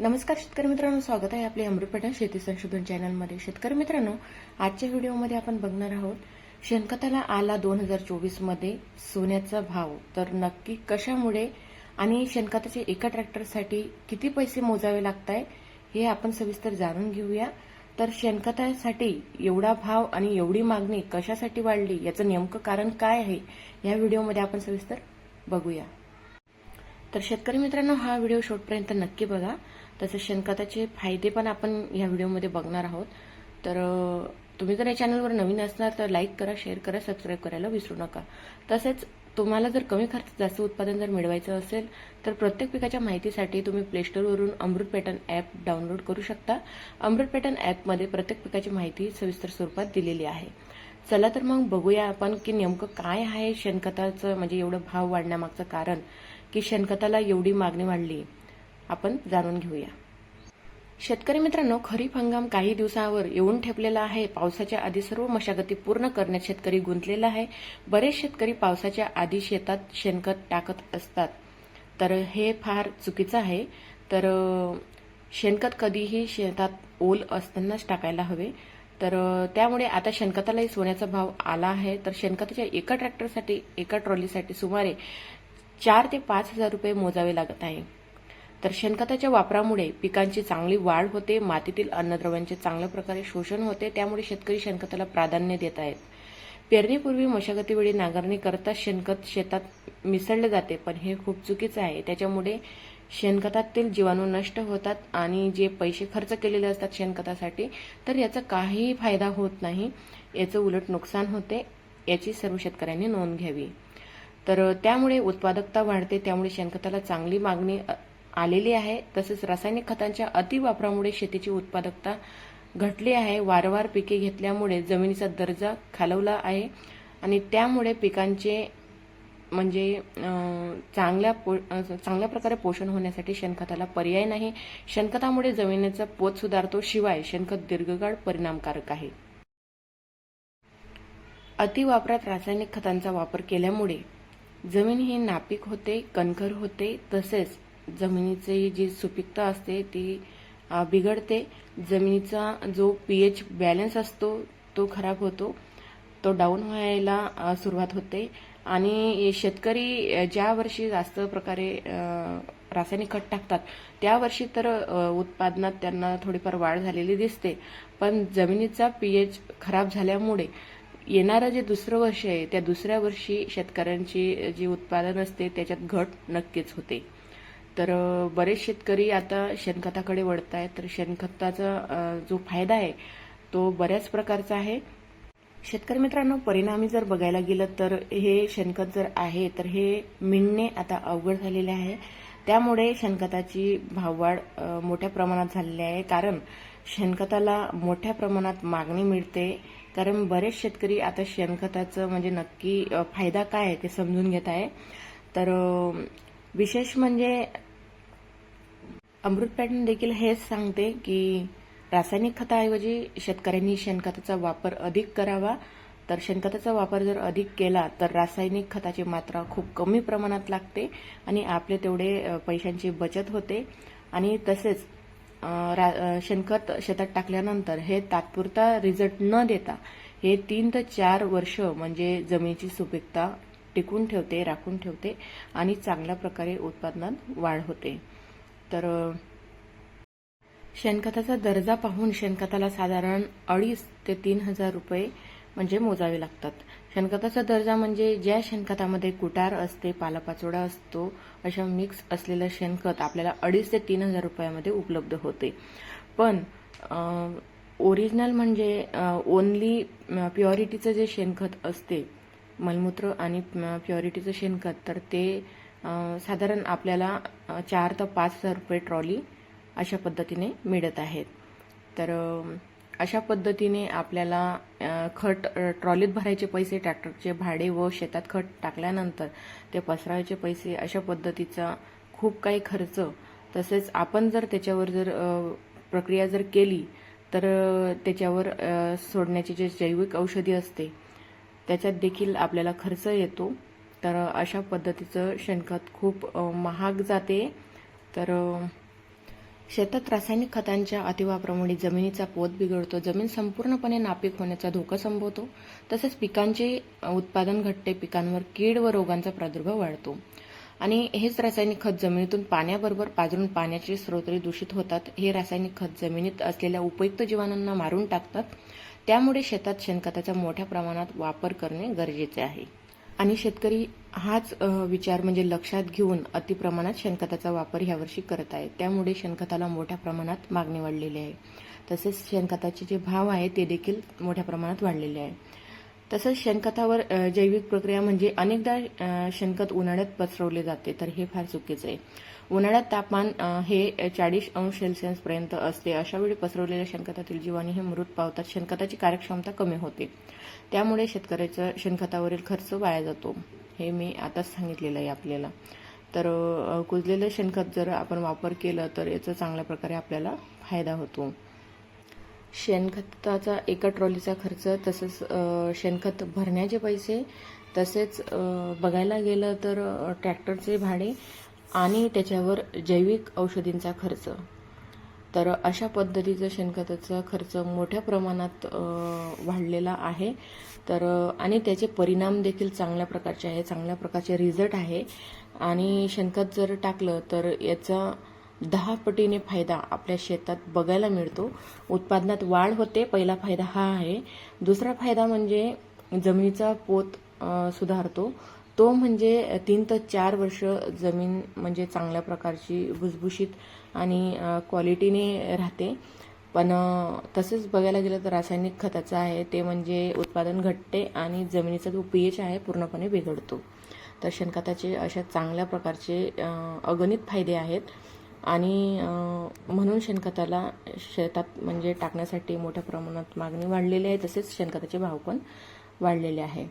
नमस्कार शेतकरी मित्रांनो स्वागत आहे आपले अमृतपटन शेती संशोधन चॅनलमध्ये शेतकरी मित्रांनो आजच्या व्हिडिओमध्ये आपण बघणार आहोत शेणखताला आला दोन हजार चोवीसमध्ये सोन्याचा भाव. तर नक्की कशामुळे आणि शेणखताचे एका ट्रॅक्टरसाठी किती पैसे मोजावे लागत आहे हे आपण सविस्तर जाणून घेऊया. तर शेणखतासाठी एवढा भाव आणि एवढी मागणी कशासाठी वाढली याचं नेमकं कारण काय आहे या व्हिडिओमध्ये आपण सविस्तर बघूया. तर शेतकरी मित्रांनो हा व्हिडिओ शेवटपर्यंत नक्की बघा. तसेच शेणखताचे फायदे पण आपण या व्हिडिओमध्ये बघणार आहोत. तर तुम्ही जर या चॅनलवर नवीन असणार तर लाईक करा शेअर करा सबस्क्राईब करायला विसरू नका. तसेच तुम्हाला जर कमी खर्चात जास्त उत्पादन जर मिळवायचं असेल तर प्रत्येक पिकाच्या माहितीसाठी तुम्ही प्लेस्टोरवरून अमृत पॅटर्न ॲप डाउनलोड करू शकता. अमृत पॅटर्न ॲपमध्ये प्रत्येक पिकाची माहिती सविस्तर स्वरूपात दिलेली आहे. चला तर मग बघूया आपण की नेमकं काय आहे शेणखताचं म्हणजे एवढं भाव वाढण्यामागचं कारण की शेणखताला एवढी मागणी वाढली. आपण जाणून घेऊया. शेतकरी मित्रांनो खरीप हंगाम काही दिवसावर येऊन ठेपलेला आहे. पावसाच्या आधी सर्व मशागती पूर्ण करण्यात शेतकरी गुंतलेला आहे. बरेच शेतकरी पावसाच्या आधी शेतात शेणखत टाकत असतात. तर हे फार चुकीचं आहे. तर शेणखत कधीही शेतात ओल असतानाच टाकायला हवे. तर त्यामुळे आता शेणखतालाही सोन्याचा भाव आला आहे. तर शेणखताच्या एका ट्रॅक्टरसाठी एका ट्रॉलीसाठी सुमारे चार ते पाच हजार रुपये मोजावे लागत आहे. तर शेणखताच्या वापरामुळे पिकांची चांगली वाढ होते मातीतील अन्नद्रव्यांचे चांगल्या प्रकारे शोषण होते त्यामुळे शेतकरी शेणखताला प्राधान्य देत आहेत. पेरणीपूर्वी मशागतीवेळी नांगरणी करता शेणखत शेतात मिसळले जाते पण हे खूप चुकीचं आहे. त्याच्यामुळे शेणखतातील जीवाणू नष्ट होतात आणि जे पैसे खर्च केलेले असतात शेणखतासाठी तर याचा काहीही फायदा होत नाही. याचं उलट नुकसान होते याची सर्व शेतकऱ्यांनी नोंद घ्यावी. तर त्यामुळे उत्पादकता वाढते त्यामुळे शेणखताला चांगली मागणी आलेली आहे. तसेच रासायनिक खतांच्या अतिवापरामुळे शेतीची उत्पादकता घटली आहे. वारंवार पिके घेतल्यामुळे जमिनीचा दर्जा खालवला आहे आणि त्यामुळे पिकांचे म्हणजे चांगल्या पो चांगल्या प्रकारे पोषण होण्यासाठी शेणखताला पर्याय नाही. शेणखतामुळे जमिनीचा पोत सुधारतो शिवाय शेणखत दीर्घकाळ परिणामकारक आहे. अतिवापरात रासायनिक खतांचा वापर केल्यामुळे जमीन ही नापीक होते कणखर होते तसेच जमिनीची जी सुपीकता असते ती बिघडते. जमिनीचा जो पी एच बॅलन्स असतो तो खराब होतो. तो डाऊन व्हायला सुरुवात होते. आणि शेतकरी ज्या वर्षी जास्त प्रकारे रासायनिक खत टाकतात त्या वर्षी तर उत्पादनात त्यांना थोडीफार वाढ झालेली दिसते. पण जमिनीचा पी एच खराब झाल्यामुळे येणारं जे दुसरं वर्ष आहे त्या दुसऱ्या वर्षी शेतकऱ्यांची जी उत्पादन असते त्याच्यात घट नक्कीच होते. तर बरेच शेतकरी आता शेणखताकडे वळत आहेत तर शेणखताचा जो फायदा आहे तो बऱ्याच प्रकारचा आहे. शेतकरी मित्रांनो परिणामी जर बघायला गेलं तर हे शेणखत जर आहे तर हे मिळणे आता अवघड झालेले आहे. त्यामुळे शेणखताची भाववाढ मोठ्या प्रमाणात झालेली आहे. कारण शेणखताला मोठ्या प्रमाणात मागणी मिळते. कारण बरेच शेतकरी आता शेणखताचं म्हणजे नक्की फायदा काय आहे ते समजून घेत आहे. तर विशेष म्हणजे अमृत पॅटर्न देखील हेच सांगते की रासायनिक खताऐवजी शेतकऱ्यांनी शेणखताचा वापर अधिक करावा. तर शेणखताचा वापर जर अधिक केला तर रासायनिक खताची मात्रा खूप कमी प्रमाणात लागते आणि आपले तेवढे पैशांची बचत होते. आणि तसेच रा- शेणखत शेतात टाकल्यानंतर हे तात्पुरता रिझल्ट न देता हे तीन ते चार वर्ष म्हणजे जमिनीची सुपीकता टिकून ठेवते राखून ठेवते आणि चांगल्या प्रकारे उत्पादनात वाढ होते. तर शेणखताचा दर्जा पाहून शेणखताला साधारण अडीच ते तीन हजार रुपये म्हणजे मोजावे लागतात. शेणखताचा दर्जा म्हणजे ज्या शेणखतामध्ये कुटार असते पालापाचोळा असतो अशा मिक्स असलेलं शेणखत आपल्याला अडीच ते तीन हजार रुपयामध्ये उपलब्ध होते. पण ओरिजिनल म्हणजे ओनली प्युअरिटीचं जे शेणखत असते मलमूत्र आणि प्युरिटीचं शेणखत तर ते साधारण आपल्याला चार ते पाच हजार रुपये ट्रॉली अशा पद्धतीने मिळत आहेत. तर अशा पद्धतीने आपल्याला खत ट्रॉलीत भरायचे पैसे ट्रॅक्टरचे भाडे व शेतात खत टाकल्यानंतर ते पसरायचे पैसे अशा पद्धतीचा खूप काही खर्च. तसेच आपण जर त्याच्यावर जर प्रक्रिया जर केली तर त्याच्यावर सोडण्याची जे जैविक औषधी असते त्याच्यात देखील आपल्याला खर्च येतो. तर अशा पद्धतीचं शेणखत खूप महाग जाते. तर शेतात रासायनिक खतांच्या अतिवापरामुळे जमिनीचा पोत बिघडतो. जमीन संपूर्णपणे नापीक होण्याचा धोका संभवतो. तसेच पिकांचे उत्पादन घटते. पिकांवर कीड व रोगांचा प्रादुर्भाव वाढतो. आणि हेच रासायनिक खत जमिनीतून पाण्याबरोबर पाजरून पाण्याचे स्रोतही दूषित होतात. हे रासायनिक खत जमिनीत असलेल्या उपयुक्त जीवाणूंना मारून टाकतात. त्यामुळे शेतात शेणखताचा मोठ्या प्रमाणात वापर करणे गरजेचे आहे. आणि शेतकरी हाच विचार म्हणजे लक्षात घेऊन अतिप्रमाणात शेणखताचा वापर ह्यावर्षी करत आहे. त्यामुळे शेणखताला मोठ्या प्रमाणात मागणी वाढलेली आहे. तसेच शेणखताचे जे भाव आहे ते देखील मोठ्या प्रमाणात वाढलेले आहे. तसंच शेणखतावर जैविक प्रक्रिया म्हणजे अनेकदा शेणखत उन्हाळ्यात पसरवले जाते तर हे फार चुकीचं आहे उन्हाळ्यात तापमान हे चाळीस अंश सेल्सिअसपर्यंत असते. अशा वेळी पसरवलेल्या शेणखतातील जीवाणू हे मृत पावतात. शेणखताची कार्यक्षमता कमी होते. त्यामुळे शेतकऱ्याचा शेणखतावरील खर्च वाया जातो. हे मी आताच सांगितलेलं आहे आपल्याला. तर कुजलेलं शेणखत जर आपण वापर केलं तर याचा चांगल्या प्रकारे आपल्याला फायदा होतो. शेणखताचा एका ट्रॉलीचा खर्च तसंच शेणखत भरण्याचे पैसे तसेच बघायला गेलं तर ट्रॅक्टरचे भाडे आणि त्याच्यावर जैविक औषधींचा खर्च. तर अशा पद्धतीचं शेणखताचा खर्च मोठ्या प्रमाणात वाढलेला आहे. तर आणि त्याचे परिणाम देखील चांगल्या प्रकारचे आहे चांगल्या प्रकारचे रिझल्ट आहे. आणि शेणखत जर टाकलं तर याचा दहा पटीने फायदा आपल्या शेतात बघायला मिळतो. उत्पादनात वाढ होते पहिला फायदा हा आहे. दुसरा फायदा म्हणजे जमिनीचा पोत सुधारतो. तो म्हणजे तीन ते चार वर्ष जमीन म्हणजे चांगल्या प्रकारची भुसभुशीत आणि क्वालिटीने राहते. पण तसेच बघायला गेलं तर रासायनिक खताचं आहे ते म्हणजे उत्पादन घटते आणि जमिनीचा जो पीएच आहे पूर्णपणे बिघडतो. तर शेणखताचे अशा चांगल्या प्रकारचे अगणित फायदे आहेत. आणि म्हणून शेणखताला शेतात म्हणजे टाकण्यासाठी मोठ्या प्रमाणात मागणी वाढलेली आहे तसेच शेणखताचे भाव पण वाढलेले आहे.